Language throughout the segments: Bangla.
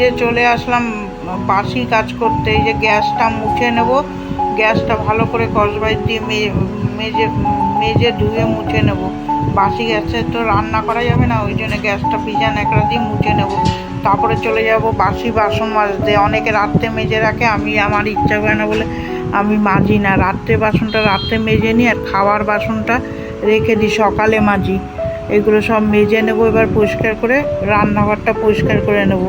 যে চলে আসলাম, বাসি কাজ করতে, এই যে গ্যাসটা মুছে নেব। গ্যাসটা ভালো করে কসবাই দিয়ে মেজে মেজে ধুয়ে মুছে নেব। বাসি গ্যাসে তো রান্না করা যাবে না, ওই জন্য গ্যাসটা ভিজা ন্যাকড়া দিয়ে মুছে নেব। তারপরে চলে যাব বাসি বাসন মাজতে। অনেকে রাত্রে মেজে রাখে, আমি আমার ইচ্ছা করে না বলে আমি মাজি না। রাত্রে বাসনটা রাত্রে মেজে নিই আর খাওয়ার বাসনটা রেখে দিই, সকালে মাজি। এগুলো সব মেজে নেব, এবার পরিষ্কার করে রান্নাঘরটা পরিষ্কার করে নেব।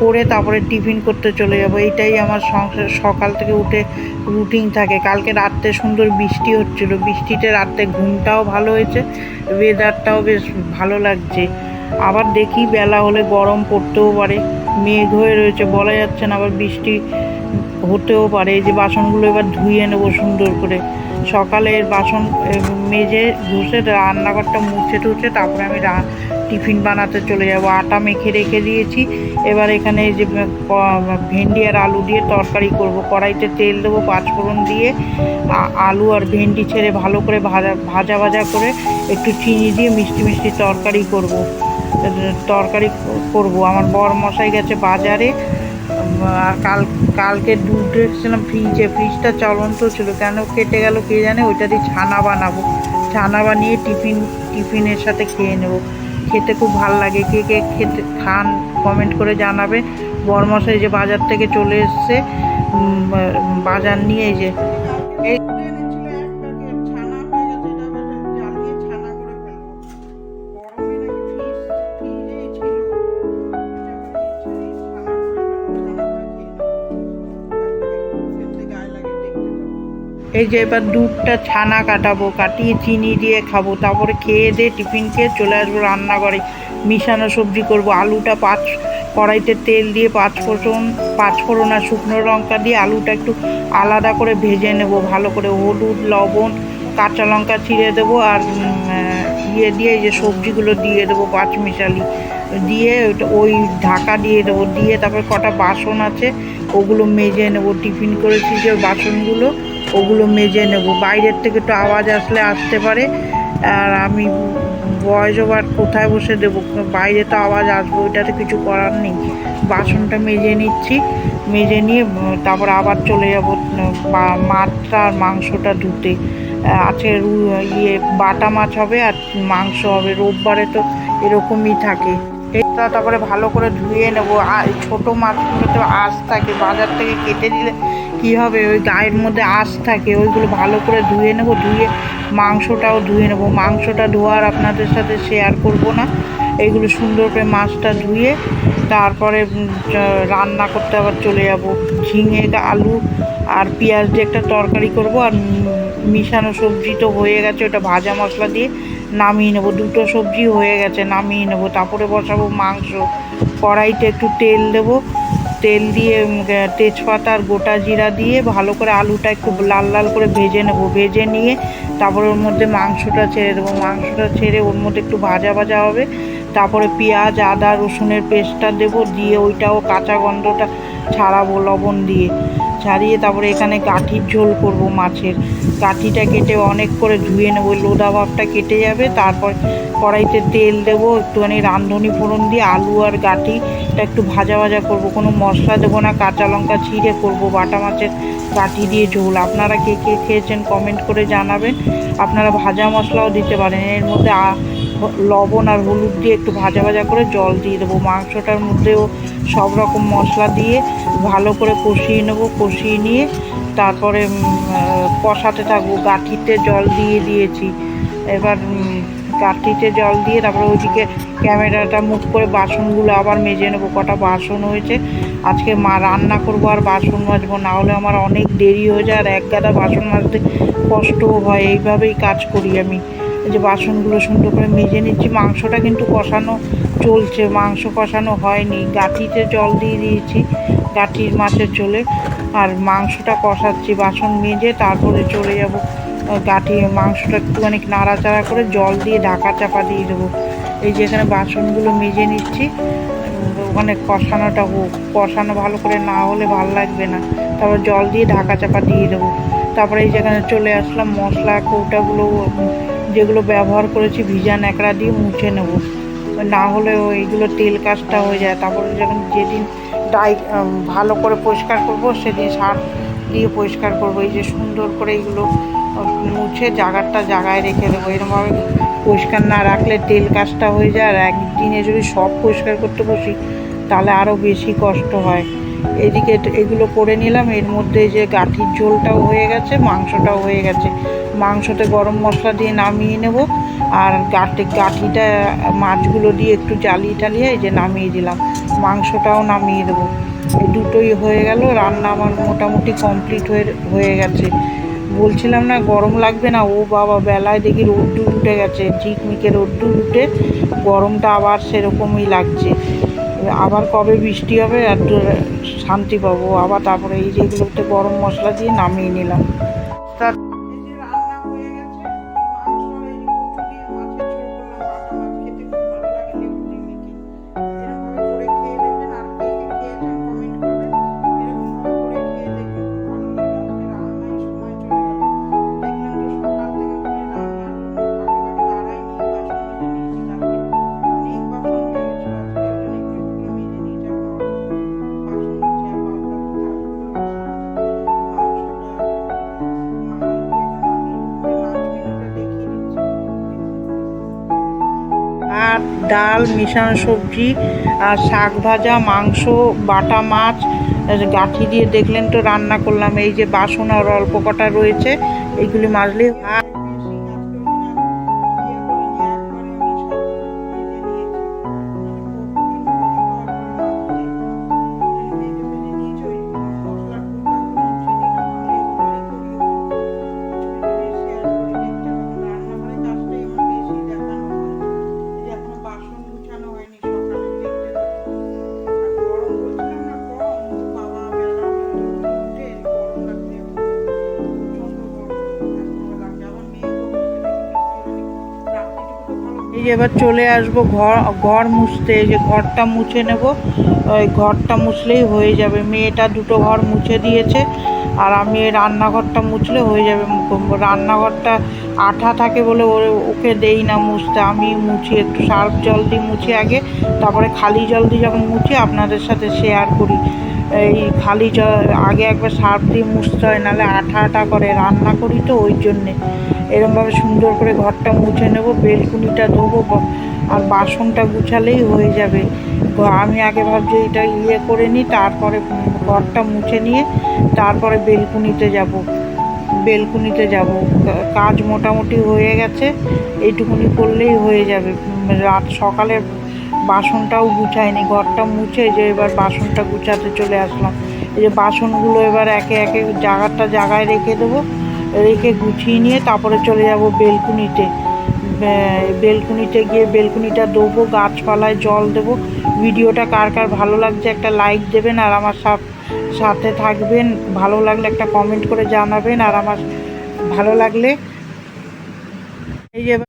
করে তারপরে টিফিন করতে চলে যাব। এইটাই আমার সংসার, সকাল থেকে উঠে রুটিন থাকে। কালকে রাত্রে সুন্দর বৃষ্টি হচ্ছিল। বৃষ্টিতে রাত্রে ঘুমটাও ভালো হয়েছে। ওয়েদারটাও বেশ ভালো লাগছে। আবার দেখি বেলা হলে গরম পড়তেও পারে। মেঘ হয়ে রয়েছে, বলা যাচ্ছে না, আবার বৃষ্টি হতেও পারে। এই যে বাসনগুলো এবার ধুয়ে নেব সুন্দর করে। সকালে বাসন মেজে ঘষে রান্নাঘরটা মুছে টুছে তারপরে আমি টিফিন বানাতে চলে যাব। আটা মেখে রেখে দিয়েছি। এবার এখানে এই যে ভেন্ডি আর আলু দিয়ে তরকারি করব। কড়াইতে তেল দেবো পাঁচফোড়ন দিয়ে। আলু আর ভেন্ডি ছেড়ে ভালো করে ভাজা ভাজা ভাজা করে একটু চিনি দিয়ে মিষ্টি মিষ্টি তরকারি করব। তরকারি করব। আমার বর মশাই গেছে বাজারে। আর কাল, কালকে দুধ রেখেছিলাম ফ্রিজে। ফ্রিজটা চলন্ত ছিল। কেন কেটে গেল কে জানে? ওইটা দিয়ে ছানা বানাবো। ছানা বানিয়ে টিফিন, টিফিনের সাথে খেয়ে নেব। খেতে খুব ভালো লাগে। কে কে খেতে, খান কমেন্ট করে জানাবে। বরমশাই যে বাজার থেকে চলে এসছে বাজার নিয়ে এই যে। এই যে এবার দুধটা ছানা কাটাবো, কাটিয়ে চিনি দিয়ে খাব, তারপরে খেয়ে দিয়ে টিফিন খেয়ে চলে আসব রান্নাঘরে। মিশানো সবজি করব, আলুটা পাঁচ কড়াইতে তেল দিয়ে পাঁচ ফোড়ন পাঁচ ফোড়ন আর শুকনো লঙ্কা দিয়ে আলুটা একটু আলাদা করে ভেজে নেব। ভালো করে হলুদ, লবণ, কাঁচা লঙ্কা চিড়ে দেবো আর ইয়ে দিয়ে যে সবজিগুলো দিয়ে দেবো পাঁচ মিশালি দিয়ে ওই ঢাকা দিয়ে দেবো। দিয়ে তারপর কটা বাসন আছে, ওগুলো মেজে নেব। টিফিন করেছি যে বাসনগুলো, ওগুলো মেজে নেব। বাইরের থেকে একটু আওয়াজ আসলে আসতে পারে। আর আমি ভয়েস ওভার কোথায় বসে দেবো? বাইরে তো আওয়াজ আসবে, ওইটাতে কিছু করার নেই। বাসনটা মেজে নিচ্ছি, মেজে নিয়ে তারপর আবার চলে যাব মাছটা আর মাংসটা ধুতে। আছে ইয়ে বাটা মাছ হবে আর মাংস হবে। রোববারে তো এরকমই থাকে। এটা তারপরে ভালো করে ধুয়ে নেব। আর ছোটো মাছগুলো তো আঁশ থাকে, বাজার থেকে কেটে দিলে কি হবে? ওই গায়ের মধ্যে আঁশ থাকে, ওইগুলো ভালো করে ধুয়ে নেব, ধুয়ে মাংসটাও ধুয়ে নেব। মাংসটা ধোয়ার আপনাদের সাথে শেয়ার করব না। এইগুলো সুন্দর করে মাছটা ধুয়ে তারপরে রান্না করতে আবার চলে যাব। ঝিঙে, আলু আর পেঁয়াজ দিয়ে একটা তরকারি করব আর মিশানো সবজি তো হয়ে গেছে, ওটা ভাজা মশলা দিয়ে নামিয়ে নেব। দুটো সবজি হয়ে গেছে, নামিয়ে নেব। তারপরে বসাবো মাংস। কড়াইতে একটু তেল দেবো। তেল দিয়ে তেজপাতা আর গোটা জিরা দিয়ে ভালো করে আলুটা একটু লাল লাল করে ভেজে নেব। ভেজে নিয়ে তারপরে ওর মধ্যে মাংসটা ছেড়ে দেবো। মাংসটা ছেড়ে ওর মধ্যে একটু ভাজা ভাজা হবে। তারপরে পেঁয়াজ, আদা, রসুনের পেস্টটা দেবো দিয়ে ওইটাও কাঁচা গন্ধটা, ছাড়াবো লবণ দিয়ে। ছাড়িয়ে তারপরে এখানে গাঠির ঝোল করব মাছের। গাঠিটা কেটে অনেক করে ধুয়ে নেব। লোদা ভাবটা কেটে যাবে। তারপর কড়াইতে তেল দেবো। একটুখানি রাঁধুনি ফোড়ন দিয়ে আলু আর গাঠিটা একটু ভাজা ভাজা করব। কোনো মশলা দেবো না, কাঁচা লঙ্কা ছিঁড়ে করব, বাটা মাছের গাঠি দিয়ে ঝোল। আপনারা কে কে খেয়েছেন কমেন্ট করে জানাবেন। আপনারা ভাজা মশলাও দিতে পারেন। এর মধ্যে লবণ আর হলুদ দিয়ে একটু ভাজা ভাজা করে জল দিয়ে দেবো। মাংসটার মধ্যেও সব রকম মশলা দিয়ে ভালো করে কষিয়ে নেব, কষিয়ে নিয়ে তারপরে কষাতে থাকব। গাঠিতে জল দিয়ে দিয়েছি। এবার গাঠিতে জল দিয়ে তারপরে ওইদিকে ক্যামেরাটা মুখ করে বাসনগুলো আবার মেজে নেব। কটা বাসন হয়েছে। আজকে মা রান্না করব আর বাসন মাজবো। না হলে আমার অনেক দেরি হয়ে যায় আর এক গাদা বাসন মাজতে কষ্টও হয়। এইভাবেই কাজ করি আমি। যে বাসনগুলো সুন্দর করে মেজে নিচ্ছি। মাংসটা কিন্তু কষানো চলছে। মাংস কষানো হয়নি। গাঠিতে জল দিয়ে দিয়েছি। গাঠির মাছের চলে আর মাংসটা কষাচ্ছি, বাসন মেজে তারপরে চলে যাব গাঠি, মাংসটা একটুখানি নাড়াচাড়া করে জল দিয়ে ঢাকা চাপা দিয়ে দেবো। এই যে এখানে বাসনগুলো মেজে নিচ্ছি ওখানে কষানোটা হোক, কষানো ভালো করে না হলে ভালো লাগবে না। তারপর জল দিয়ে ঢাকা চাপা দিয়ে দেবো। তারপরে এই যেখানে চলে আসলাম, মশলা, কৌটাগুলো, যেগুলো ব্যবহার করেছি, ভিজা ন্যাকড়া দিয়ে মুছে নেব। না হলে ওইগুলো তেল কাজটা হয়ে যায়। তারপরে যখন যেদিন ডাই ভালো করে পরিষ্কার করব, সেদিন সার দিয়ে পরিষ্কার করব। এই যে সুন্দর করে এগুলো মুছে জায়গাটা জায়গায় রেখে দেবো। এরকমভাবে পরিষ্কার না রাখলে তেল কাজটা হয়ে যায়। আর একদিনে যদি সব পরিষ্কার করতে বসি, তাহলে আরও বেশি কষ্ট হয়। এদিকে এগুলো করে নিলাম। এর মধ্যে যে গাঠির ঝোলটাও হয়ে গেছে, মাংসটাও হয়ে গেছে। মাংসতে গরম মশলা দিয়ে নামিয়ে নেব। আর গাঠি গাঠিটা, মাছগুলো দিয়ে একটু জ্বালিয়ে টালিয়ে এই যে নামিয়ে দিলাম। মাংসটাও নামিয়ে দেবো। এই দুটোই হয়ে গেল। রান্না আমার মোটামুটি কমপ্লিট হয়ে হয়ে গেছে। বলছিলাম না, গরম লাগবে না? ও বাবা, বেলায় দেখি রোদ্দুর উঠে গেছে। ঝিকমিকে রোদ্দুর উঠে গরমটা আবার সেরকমই লাগছে। আবার কবে বৃষ্টি হবে আর শান্তি পাবো। আবার তারপরে এই যেগুলোতে গরম মশলা দিয়ে নামিয়ে নিলাম। ডাল, মিশানো সবজি আর শাক ভাজা, মাংস, বাটা মাছ গাঠি দিয়ে দেখলেন তো রান্না করলাম। এই যে বাসন আর অল্প কটা রয়েছে এইগুলি মাজলে এবার চলে আসব ঘর ঘর মুছতে যে ঘরটা মুছে নেব। ওই ঘরটা মুছলেই হয়ে যাবে। মেয়েটা দুটো ঘর মুছে দিয়েছে, আর আমি রান্নাঘরটা মুছলে হয়ে যাবে রান্নাঘরটা আঠা থাকে বলে ওকে দেই না মুছতে। আমি মুছি, একটু সার্ফ জল দিয়ে মুছি আগে, তারপরে খালি জল দিয়ে যখন মুছি, আপনাদের সাথে শেয়ার করি। এই খালি আগে একবার সার্ফ দিয়ে মুছতে হয়, নাহলে আঠা আঠা করে রান্না করি তো ওই জন্যে। এরমভাবে সুন্দর করে ঘরটা মুছে নেব, বেলকুনিটা ধোবো আর বাসনটা গুছালেই হয়ে যাবে। আমি আগে ভাবছি এটা ইয়ে করে নিই, তারপরে ঘরটা মুছে নিয়ে তারপরে বেলকুনিতে যাব। বেলকুনিতে যাব। কাজ মোটামুটি হয়ে গেছে, এইটুকুনি করলেই হয়ে যাবে। রাত সকালে বাসনটাও গুছাইনি ঘরটা মুছে যে এবার বাসনটা গুছাতে চলে আসলাম। এই যে বাসনগুলো এবার একে একে জায়গাটা জায়গায় রেখে দেবো, রেখে গুছিয়ে নিয়ে তারপরে চলে যাব বেলকুনিতে। বেলকুনিতে গিয়ে বেলকুনিটা দেবো গাছপালায় জল দেবো। ভিডিওটা কার কার ভালো লাগছে একটা লাইক দেবেন আর আমার সাথে থাকবেন। ভালো লাগলে একটা কমেন্ট করে জানাবেন আর আমার ভালো লাগলে এই যে